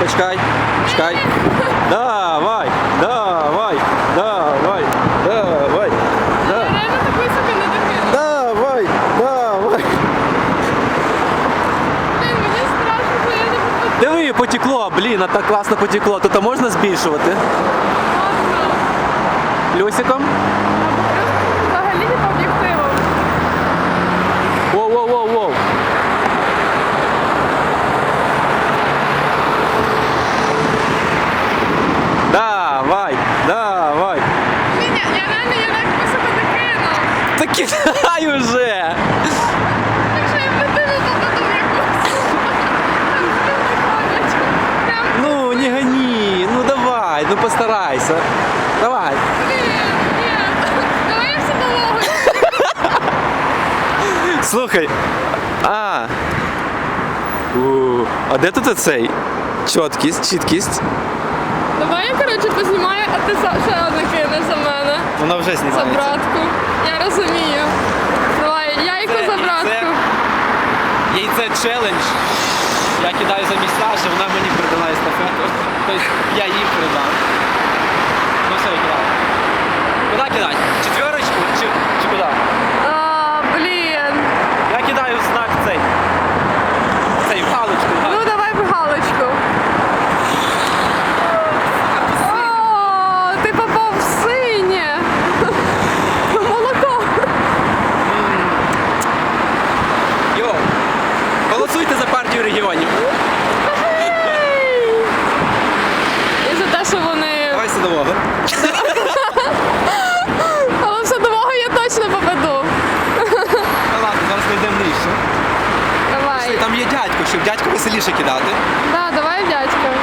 почекай, почекай. Давай, давай, давай, давай, Я да- реально так високо не докину. давай, давай. Блін, мені страшно, що я не попаду. Диви, потекло, блін, а так класно потекло. Тут а можна збільшувати? Можна. Плюсиком? Кидай уже. Якщо я в дитину попаду якусь. Там Ну, не гони, ну давай, ну постарайся. Давай. Давай я все дологою. Слухай. А. У, а де тут оцей? Чіткість, чіткість. Давай я, коротше, познімаю, а ти са- ще одне кинеш за мене. Вона вже За знімається. братку. Я розумію. Давай, яйко за братку. Їй це челендж. Я кидаю замість Саші, вона мені передала естафету. Тобто я їй передам. Ну все, кидай. Куди кидати? Четверочку чи, чи куди? А, блін. Я кидаю в знак цей. Цей в галочку. Ну давай в галочку. О, ти попав в синє. Молоко. Йо. Голосуйте за партію регіонів. І за те, що вони. Давай садового. Але в садового я точно попаду. Ну ладно, зараз знайдемо нижче. Давай. Там є дядько, щоб дядько веселіше кидати. Да, давай в дядька.